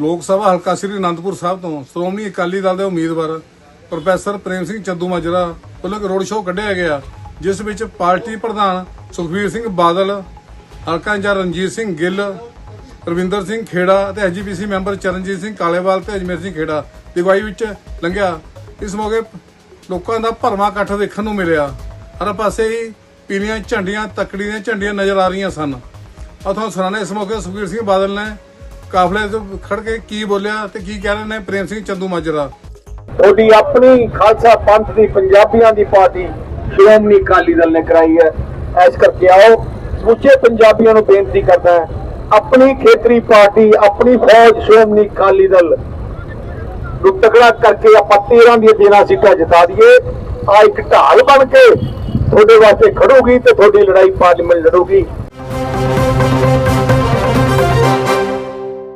ਲੋਕ ਸਭਾ ਹਲਕਾ ਸ੍ਰੀ ਅਨੰਦਪੁਰ ਸਾਹਿਬ ਤੋਂ ਸ਼੍ਰੋਮਣੀ ਅਕਾਲੀ ਦਲ ਦੇ ਉਮੀਦਵਾਰ ਪ੍ਰੋਫੈਸਰ ਪ੍ਰੇਮ ਸਿੰਘ ਚੰਦੂ ਮਾਜਰਾ ਵੱਲੋਂ ਇੱਕ ਰੋਡ ਸ਼ੋਅ ਕੱਢਿਆ ਗਿਆ, ਜਿਸ ਵਿੱਚ ਪਾਰਟੀ ਪ੍ਰਧਾਨ ਸੁਖਬੀਰ ਸਿੰਘ ਬਾਦਲ, ਹਲਕਾ ਇੰਚਾਰਜ ਰਣਜੀਤ ਸਿੰਘ ਗਿੱਲ, ਰਵਿੰਦਰ ਸਿੰਘ ਖੇੜਾ ਅਤੇ ਐਜੀਪੀਸੀ ਮੈਂਬਰ ਚਰਨਜੀਤ ਸਿੰਘ ਕਾਲੇਵਾਲ ਤੇ ਅਜਮੇਰ ਸਿੰਘ ਖੇੜਾ ਦੀ ਅਗਵਾਈ ਵਿੱਚ ਲੰਘਿਆ। ਇਸ ਮੌਕੇ ਲੋਕਾਂ ਦਾ ਭਰਵਾਂ ਇਕੱਠ ਦੇਖਣ ਨੂੰ ਮਿਲਿਆ। ਹਰ ਪਾਸੇ ਹੀ ਪੀਲੀਆਂ ਝੰਡੀਆਂ, ਤਕੜੀ ਦੀਆਂ ਝੰਡੀਆਂ ਨਜ਼ਰ ਆ ਰਹੀਆਂ ਸਨ। ਆ ਤੁਹਾਨੂੰ ਸੁਣਾਣੇ ਇਸ ਮੌਕੇ ਸੁਖਬੀਰ ਸਿੰਘ ਬਾਦਲ ਨੇ ਕਾਫਲੇ ਤੋਂ ਖੜ ਕੇ ਕੀ ਬੋਲਿਆ ਤੇ ਕੀ ਕਹਿ ਰਹੇ ਨੇ ਪ੍ਰੇਮ ਸਿੰਘ ਚੰਦੂ ਮਾਜਰਾ? ਤੁਹਾਡੀ ਆਪਣੀ ਖਾਲਸਾ ਪੰਥ ਦੀ ਪੰਜਾਬੀਆਂ ਦੀ ਪਾਰਟੀ ਸ਼੍ਰੋਮਣੀ ਅਕਾਲੀ ਦਲ ਨੇ ਕਰਾਈ ਹੈ। ਐਸ ਕਰਕੇ ਆਓ, ਸਮੁੱਚੇ ਪੰਜਾਬੀਆਂ ਨੂੰ ਬੇਨਤੀ ਕਰਦਾ ਆਪਣੀ ਖੇਤਰੀ ਪਾਰਟੀ, ਆਪਣੀ ਫੌਜ ਸ਼੍ਰੋਮਣੀ ਅਕਾਲੀ ਦਲ ਨੂੰ ਤਕੜਾ ਕਰਕੇ ਆਪਾਂ 13 ਦੀਆਂ 13 ਸੀਟਾਂ ਜਿਤਾ ਦਈਏ। ਆ ਇੱਕ ਢਾਲ ਬਣ ਕੇ ਤੁਹਾਡੇ ਵਾਸਤੇ ਖੜੂਗੀ ਤੇ ਤੁਹਾਡੀ ਲੜਾਈ ਪਾਰਲੀਮੈਂਟ ਲੜੂਗੀ।